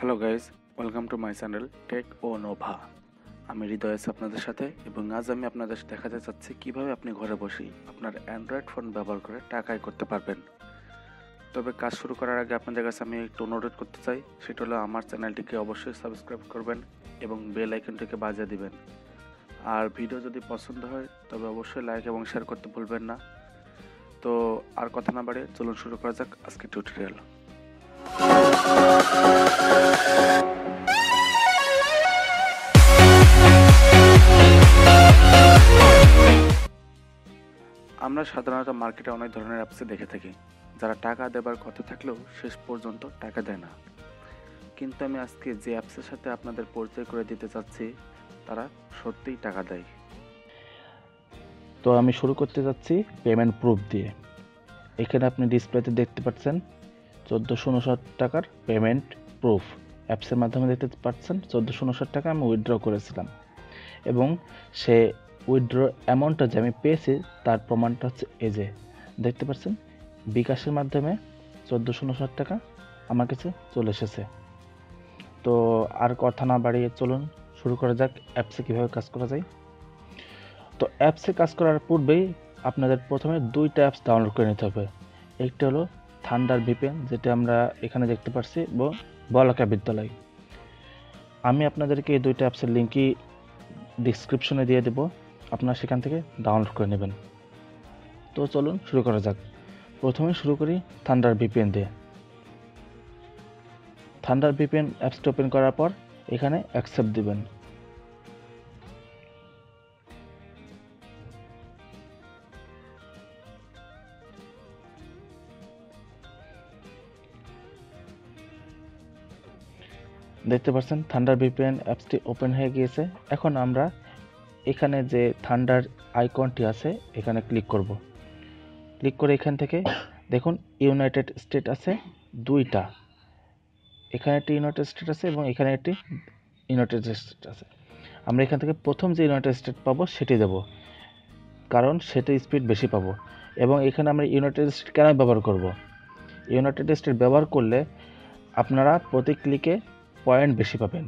Hello guys welcome to my channel tech o nova আমি হৃদয় আছি আপনাদের সাথে এবং আজ আমি আপনাদের দেখাতে চাচ্ছি কীভাবে আপনি ঘরে বসেই আপনার অ্যান্ড্রয়েড ফোন ব্যবহার করে টাকা আয় করতে পারবেন। তবে কাজ শুরু করার আগে আপনাদের কাছে আমি একটু অনুরোধ করতে চাই, সেটা হলো আমার চ্যানেলটিকে অবশ্যই সাবস্ক্রাইব করবেন এবং বেল আইকনটিকে বাজিয়ে দিবেন। আর ভিডিও যদি পছন্দ হয়, তবে অবশ্যই লাইক এবং শেয়ার করতে ভুলবেন না। তো আর কথা না বাড়ে চলুন শুরু করা যাক আজকে টিউটোরিয়াল আমরা সাধারণত মার্কেটে অনেক ধরনের অ্যাপসে দেখে থাকি। যারা টাকা দেবার কথা থাকলেও শেষ পর্যন্ত টাকা দেয় না। কিন্তু আমি আজকে যে অ্যাপসের সাথে আপনাদের পরিচয় করে দিতে চাচ্ছি, তারা সত্যিই টাকা দেয়। তো আমি শুরু করতে যাচ্ছি পেমেন্ট প্রুফ দিয়ে। এখানে আপনি ডিসপ্লেতে দেখতে পাচ্ছেন, চোদ্দোশো উনষাট টাকার পেমেন্ট প্রুফ অ্যাপসের মাধ্যমে দেখতে পাচ্ছেন, চোদ্দোশো উনষাট টাকা আমি উইথড্র করেছিলাম। এবং সে উইথড্র অ্যামাউন্টটা যে আমি পেয়েছি, তার প্রমাণটা হচ্ছে এই যে, দেখতে পাচ্ছেন? বিকাশের মাধ্যমে চোদ্দোশো উনষাট টাকা আমার কাছে চলে এসেছে। তো আর কথা না বাড়িয়ে চলুন, শুরু করা যাক অ্যাপসে কীভাবে কাজ করা যায়। তো অ্যাপসে কাজ করার পূর্বেই আপনাদের প্রথমে দুইটা অ্যাপস ডাউনলোড করে নিতে হবে। একটি হলো থান্ডার ভিপেন যেটা আমরা এখানে দেখতে পাচ্ছি, এবং বলাকা বিদ্যালয়। আমি আপনাদেরকে এই দুইটা অ্যাপসের লিঙ্কই ডিসক্রিপশনে দিয়ে দেব। আপনারা সেখান থেকে ডাউনলোড করে নেবেন। তো চলুন শুরু করা যাক। প্রথমে শুরু করি থান্ডার ভিপিএন দিয়ে। থান্ডার ভিপিএন অ্যাপসটা ওপেন করার পর এখানে অ্যাকসেপ্ট দিবেন। দেখতে পাচ্ছেন থান্ডার ভিপিএন অ্যাপসটি ওপেন হয়ে গিয়েছে। এখন আমরা এখানে যে থান্ডার আইকনটি আছে, এখানে ক্লিক করব। ক্লিক করে এখান থেকে দেখুন ইউনাইটেড স্টেট আছে দুইটা। এখানে একটি ইউনাইটেড স্টেট আছে এবং এখানে একটি ইউনাইটেড স্টেট আছে। আমরা এখান থেকে প্রথম যে ইউনাইটেড স্টেট পাবো, সেটি দেব। কারণ সেটা স্পিড বেশি পাবো। এবং এখানে আমরা ইউনাইটেড স্টেট কেন ব্যবহার করব? ইউনাইটেড স্টেট ব্যবহার করলে আপনারা প্রতি ক্লিকে পয়েন্ট বেশি পাবেন।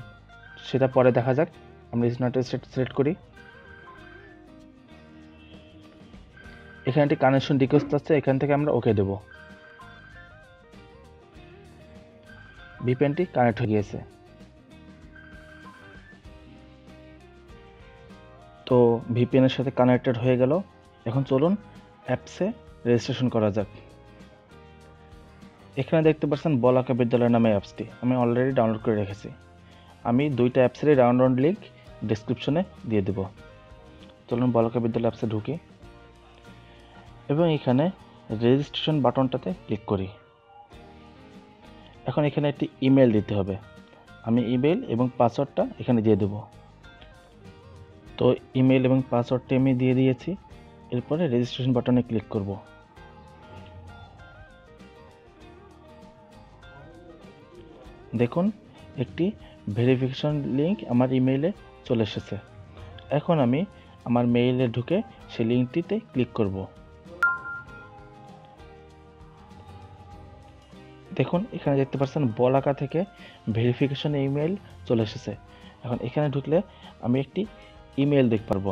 সেটা পরে দেখা যাক। আমরা ইউনাইটেড স্টেট সিলেক্ট করি। এখানে একটি কানেকশন রিকোয়েস্ট আছে এখান থেকে আমরা ওকে দেব। ভিপিএনটি কানেক্ট হয়ে গিয়েছে। তো ভিপিএনের সাথে কানেক্টেড হয়ে গেল। এখন চলুন অ্যাপসে রেজিস্ট্রেশন করা যাক। এখানে দেখতে পাচ্ছেন বলাকা বিদ্যালয় নামে অ্যাপসটি। আমি অলরেডি ডাউনলোড করে রেখেছি। আমি দুইটা অ্যাপসেরই ডাউনলোড লিঙ্ক ডিসক্রিপশনে দিয়ে দেব। চলুন বলাকা বিদ্যালয় অ্যাপসে ঢুকি। এবং এখানে রেজিস্ট্রেশন বাটনটাতে ক্লিক করি। এখন এখানে একটি ইমেল দিতে হবে। আমি ইমেল এবং পাসওয়ার্ডটা এখানে দিয়ে দেব। তো ইমেল এবং পাসওয়ার্ডটি আমি দিয়ে দিয়েছি। এরপরে রেজিস্ট্রেশন বাটনে ক্লিক করব। দেখুন, একটি ভেরিফিকেশন লিঙ্ক আমার ইমেইলে চলে এসেছে। এখন আমি আমার মেইলে ঢুকে সেই লিঙ্কটিতে ক্লিক করব। দেখুন, এখানে দেখতে পাচ্ছেন, বলাকা থেকে ভেরিফিকেশন ইমেল চলে এসেছে। এখন এখানে ঢুকলে আমি একটি ইমেল দেখতে পারব।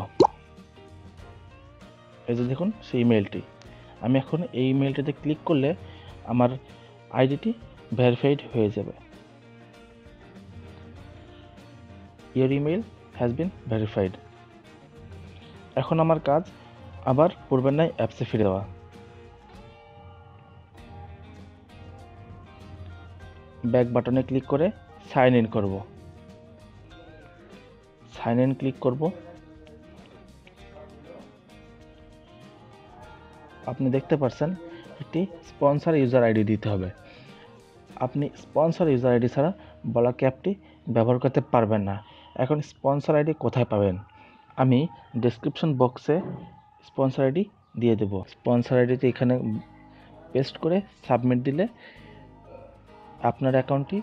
এই যে দেখুন, সেই ইমেলটি আমি এখন এই ইমেলটিতে ক্লিক করলে আমার আইডিটি ভেরিফাইড হয়ে যাবে। Your email has been verified এখন আমার কাজ আবার পূর্বের ন্যায় অ্যাপসে ফিরে দেওয়া। ব্যাক বাটনে ক্লিক করে সাইন ইন করব। সাইন ইন ক্লিক করব। আপনি দেখতে পাচ্ছেন একটি স্পন্সর ইউজার আইডি দিতে হবে। আপনি স্পন্সর ইউজার আইডি ছাড়া বলা ক্যাপটি ব্যবহার করতে পারবেন না। এখন স্পন্সর আইডি কোথায় পাবেন? আমি ডেসক্রিপশন বক্সে স্পন্সর আইডি দিয়ে দেব। স্পন্সর আইডিতে এখানে পেস্ট করে সাবমিট দিলে আপনার অ্যাকাউন্টটি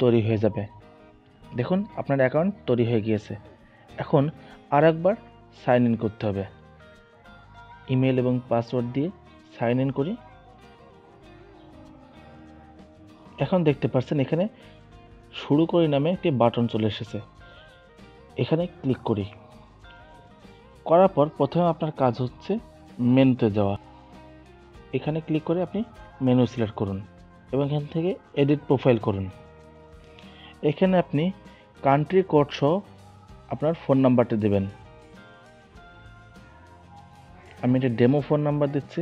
তৈরি হয়ে যাবে। দেখুন, আপনার অ্যাকাউন্ট তৈরি হয়ে গিয়েছে। এখন আর একবার সাইন ইন করতে হবে। ইমেল এবং পাসওয়ার্ড দিয়ে সাইন ইন করি। এখন দেখতে পাচ্ছেন, এখানে শুরু করি নামে একটি বাটন চলে এসেছে। এখানে ক্লিক করি। করার পর প্রথমে আপনার কাজ হচ্ছে মেনুতে যাওয়া। এখানে ক্লিক করে আপনি মেনু সিলেক্ট করুন এবং এখান থেকে এডিট প্রোফাইল করুন। এখানে আপনি কান্ট্রি কোড সহ আপনার ফোন নাম্বারটি দেবেন। আমি এটা ডেমো ফোন নাম্বার দিচ্ছি।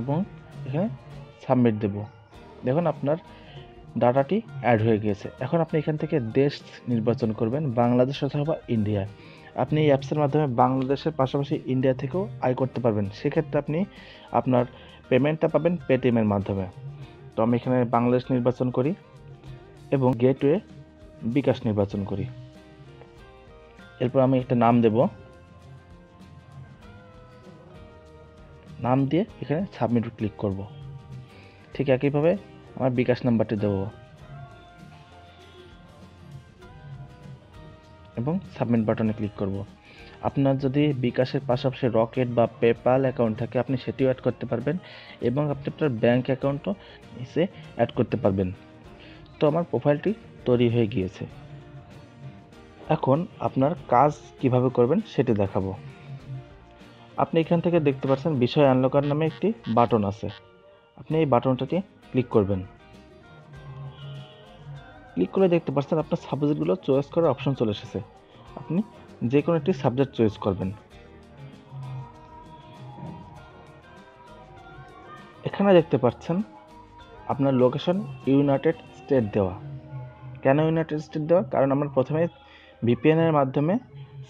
এবং এখানে সাবমিট দেব। দেখুন আপনার ডাটাটি অ্যাড হয়ে গিয়েছে। এখন আপনি এখান থেকে দেশ নির্বাচন করবেন, বাংলাদেশ অথবা ইন্ডিয়া। আপনি এই অ্যাপসের মাধ্যমে বাংলাদেশের পাশাপাশি ইন্ডিয়া থেকেও আয় করতে পারবেন। সেক্ষেত্রে আপনি আপনার পেমেন্টটা পাবেন পেটিএমের মাধ্যমে। তো আমি এখানে বাংলাদেশ নির্বাচন করি এবং গেটওয়ে বিকাশ নির্বাচন করি। এরপর আমি একটা নাম দেব। নাম দিয়ে এখানে সাবমিট ক্লিক করব। ঠিক একইভাবে আমার বিকাশ নাম্বারটি দেব। এবং সাবমিট বাটনে ক্লিক করব। আপনার যদি বিকাশের পাশাপাশি রকেট বা পেপাল অ্যাকাউন্ট থাকে, আপনি সেটিও অ্যাড করতে পারবেন এবং আপনি আপনার ব্যাঙ্ক অ্যাকাউন্টও নিচে অ্যাড করতে পারবেন। তো আমার প্রোফাইলটি তৈরি হয়ে গিয়েছে। এখন আপনার কাজ কীভাবে করবেন সেটি দেখাবো। আপনি এখান থেকে দেখতে পাচ্ছেন, বিষয় আনলকার নামে একটি বাটন আছে। আপনি এই বাটনটাতে ক্লিক করবেন। ক্লিক করে দেখতে পাচ্ছেন আপনার সাবজেক্টগুলো চয়েস করার অপশন চলে এসেছে। আপনি যে কোনো একটি সাবজেক্ট চয়েস করবেন। এখানে দেখতে পাচ্ছেন আপনার লোকেশন ইউনাইটেড স্টেট দেওয়া। কেন ইউনাইটেড স্টেট দেওয়া? কারণ আমরা প্রথমে ভিপিএনের মাধ্যমে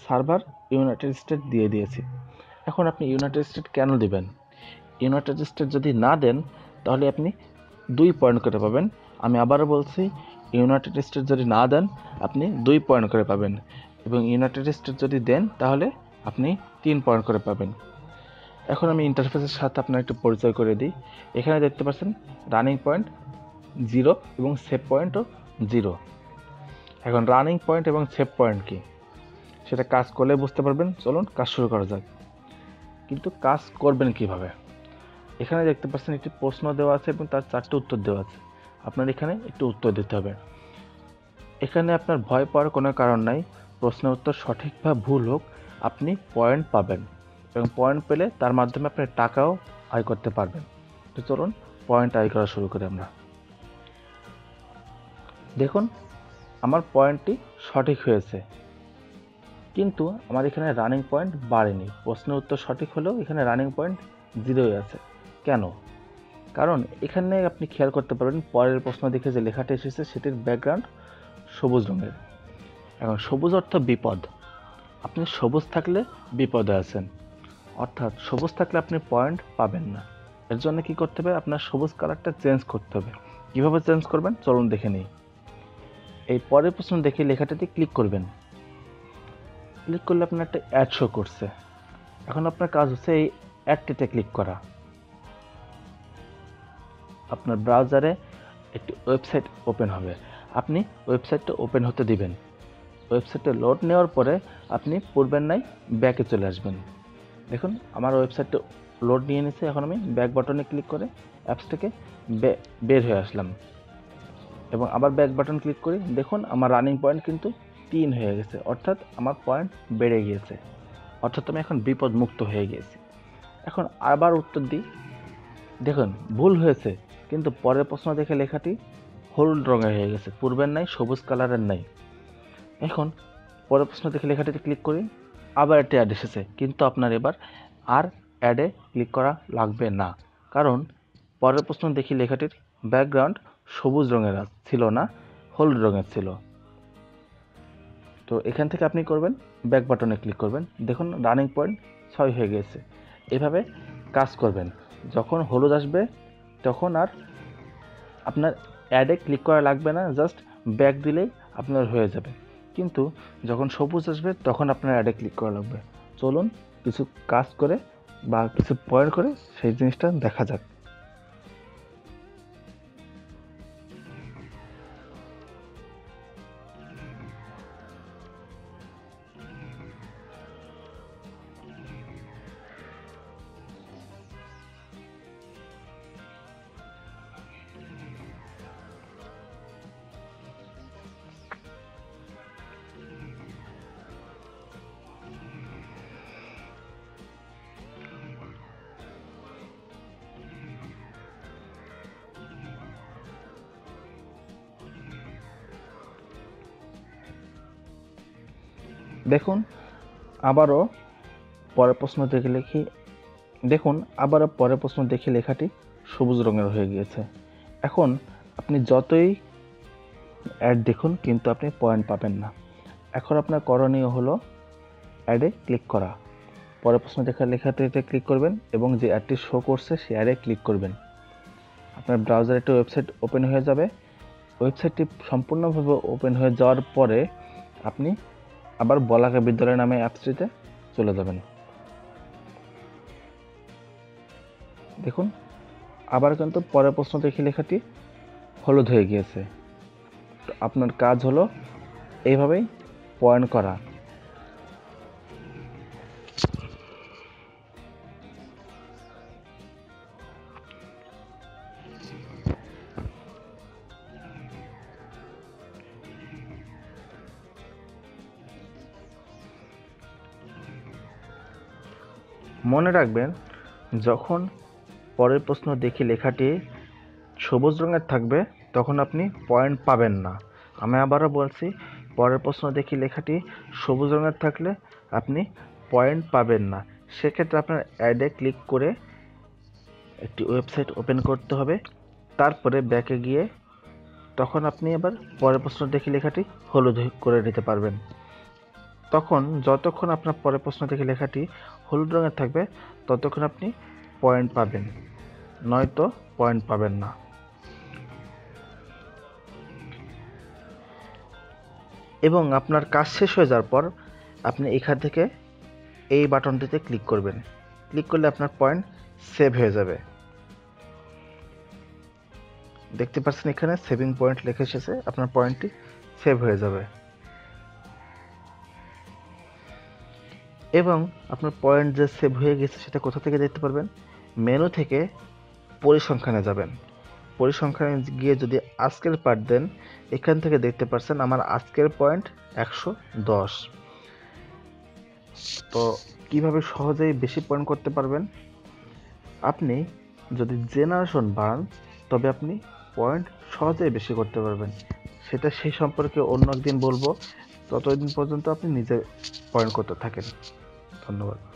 সার্ভার ইউনাইটেড স্টেট দিয়ে দিয়েছি। এখন আপনি ইউনাইটেড স্টেট কেন দেবেন? ইউনাইটেড স্টেট যদি না দেন, তাহলে আপনি দুই পয়েন্ট করে পাবেন। আমি আবারও বলছি ইউনাইটেড স্টেট যদি না দেন, আপনি দুই পয়েন্ট করে পাবেন। এবং ইউনাইটেড স্টেট যদি দেন, তাহলে আপনি তিন পয়েন্ট করে পাবেন। এখন আমি ইন্টারফেসের সাথে আপনার একটু পরিচয় করে দিই। এখানে দেখতে পাচ্ছেন রানিং পয়েন্ট জিরো এবং সেভ পয়েন্টও জিরো এখন রানিং পয়েন্ট এবং সেভ পয়েন্ট কি? সেটা কাজ করলে বুঝতে পারবেন। চলুন, কাজ শুরু করা যাক। কিন্তু কাজ করবেন কীভাবে? এখানে দেখতে পাচ্ছেন একটি প্রশ্ন দেওয়া আছে এবং তার চারটি উত্তর দেওয়া আছে। আপনার এখানে একটু উত্তর দিতে হবে। এখানে আপনার ভয় পাওয়ার কোনো কারণ নাই। প্রশ্নের উত্তর সঠিক বা ভুল হোক, আপনি পয়েন্ট পাবেন এবং পয়েন্ট পেলে তার মাধ্যমে আপনি টাকাও আয় করতে পারবেন। তো চলুন পয়েন্ট আয় করা শুরু করি আমরা। দেখুন, আমার পয়েন্টটি সঠিক হয়েছে। কিন্তু আমার এখানে রানিং পয়েন্ট বাড়েনি। প্রশ্নের উত্তর সঠিক হলেও এখানে রানিং পয়েন্ট জিরোই আছে। কেন? কারণ এখানে আপনি খেয়াল করতে পারবেন, পরের প্রশ্ন দেখে যে লেখাটা এসেছে সেটির ব্যাকগ্রাউন্ড সবুজ রঙের। এখন সবুজ অর্থ বিপদ। আপনি সবুজ থাকলে বিপদে আছেন। অর্থাৎ সবুজ থাকলে আপনি পয়েন্ট পাবেন না। এর জন্য কি করতে হবে? আপনার সবুজ কালারটা চেঞ্জ করতে হবে। কীভাবে চেঞ্জ করবেন? চলুন দেখে নিই। এই পরের প্রশ্ন দেখে লেখাটাতে ক্লিক করবেন। ক্লিক করলে আপনার একটা অ্যাড শো করছে। এখন আপনার কাজ হচ্ছে এই অ্যাডটিতে ক্লিক করা। আপনার ব্রাউজারে একটি ওয়েবসাইট ওপেন হবে। আপনি ওয়েবসাইটটা ওপেন হতে দিবেন। ওয়েবসাইটে লোড নেওয়ার পরে আপনি পূর্বের নাই ব্যাকে চলে আসবেন। দেখুন, আমার ওয়েবসাইটটা লোড নিয়ে নিছে। এখন আমি ব্যাক বাটনে ক্লিক করে অ্যাপস থেকে বের হয়ে আসলাম। এবং আবার ব্যাক বাটন ক্লিক করি। দেখুন, আমার রানিং পয়েন্ট কিন্তু তিন হয়ে গেছে। অর্থাৎ আমার পয়েন্ট বেড়ে গিয়েছে। অর্থাৎ আমি এখন বিপদ মুক্ত হয়ে গিয়েছি। এখন আবার উত্তর দিই। দেখুন, ভুল হয়েছে। কিন্তু পরের প্রশ্ন দেখে লেখাটি হলুদ রঙের হয়ে গেছে। পূর্বের নাই, সবুজ কালারের নাই। এখন পরের প্রশ্ন দেখে লেখাটিতে ক্লিক করি, আবার একটি অ্যাড এসেছে, কিন্তু আপনার এবার আর অ্যাডে ক্লিক করা লাগবে না। কারণ পরের প্রশ্ন দেখি লেখাটির ব্যাকগ্রাউন্ড সবুজ রঙের ছিল না, হলুদ রঙের ছিল। তো এখান থেকে আপনি করবেন ব্যাক বাটনে ক্লিক করবেন। দেখুন রানিং পয়েন্ট ছয় হয়ে গেছে। এভাবে কাজ করবেন। যখন হলুদ আসবে তখন আর আপনার অ্যাডে ক্লিক করা লাগবে না জাস্ট ব্যাক দিলেই আপনার হয়ে যাবে। কিন্তু যখন সবুজ আসবে, তখন আপনার অ্যাডে ক্লিক করা লাগবে। চলুন কিছু কাজ করে বা কিছু পয়েন্ট করে সেই জিনিসটা দেখা যাক। দেখুন, আবারও পরের প্রশ্ন দেখে লিখি। দেখুন, আবারও পরের প্রশ্ন দেখে লেখাটি সবুজ রঙের হয়ে গিয়েছে। এখন আপনি যতই অ্যাড দেখুন, কিন্তু আপনি পয়েন্ট পাবেন না। এখন আপনার করণীয় হলো অ্যাডে ক্লিক করা। পরের প্রশ্ন দেখা লেখাটিতে ক্লিক করবেন এবং যে অ্যাডটি শো করছে, সে অ্যাডে ক্লিক করবেন। আপনার ব্রাউজারে একটা ওয়েবসাইট ওপেন হয়ে যাবে। ওয়েবসাইটটি সম্পূর্ণভাবে ওপেন হয়ে যাওয়ার পরে আপনি আবার বলাকা বিদ্যালয় নামে অ্যাপসটিতে চলে যাবেন। দেখুন, আবার কিন্তু পরের প্রশ্ন দেখি লেখাটি হলুদ হয়ে গিয়েছে। আপনার কাজ হলো এইভাবেই পয়েন্ট করা। মনে রাখবেন, যখন পরের প্রশ্ন দেখি লেখাটি সবুজ রঙের থাকবে, তখন আপনি পয়েন্ট পাবেন না। আমি আবারও বলছি, পরের প্রশ্ন দেখি লেখাটি সবুজ রঙের থাকলে আপনি পয়েন্ট পাবেন না। সেক্ষেত্রে আপনার অ্যাডে ক্লিক করে একটি ওয়েবসাইট ওপেন করতে হবে। তারপরে ব্যাকে গিয়ে তখন আপনি আবার পরের প্রশ্ন দেখি লেখাটি হলুদ করে নিতে পারবেন। তখন যতক্ষণ আপনার পরের প্রশ্ন থেকে লেখাটি হলুদ রঙের থাকবে, ততক্ষণ আপনি পয়েন্ট পাবেন। নয়তো পয়েন্ট পাবেন না। এবং আপনার কাজ শেষ হয়ে যাওয়ার পর আপনি এখান থেকে এই বাটনটিতে ক্লিক করবেন। ক্লিক করলে আপনার পয়েন্ট সেভ হয়ে যাবে। দেখতে পাচ্ছেন এখানে সেভিং পয়েন্ট লিখে এসেছে, আপনার পয়েন্টটি সেভ হয়ে যাবে। এবং আপনার পয়েন্ট যে সেভ হয়ে গেছে সেটা কোথা থেকে দেখতে পারবেন? মেনু থেকে পরিসংখ্যানে যাবেন। পরিসংখ্যানে গিয়ে যদি আজকের পার্ট দেন, এখান থেকে দেখতে পাচ্ছেন আমার আজকের পয়েন্ট একশো দশ। তো কীভাবে সহজেই বেশি পয়েন্ট করতে পারবেন? আপনি যদি জেনারেশন বাড়ান, তবে আপনি পয়েন্ট সহজেই বেশি করতে পারবেন। সেটা সেই সম্পর্কে অন্য একদিন বলব। ততদিন পর্যন্ত আপনি নিজে পয়েন্ট করতে থাকেন। ধন্যবাদ।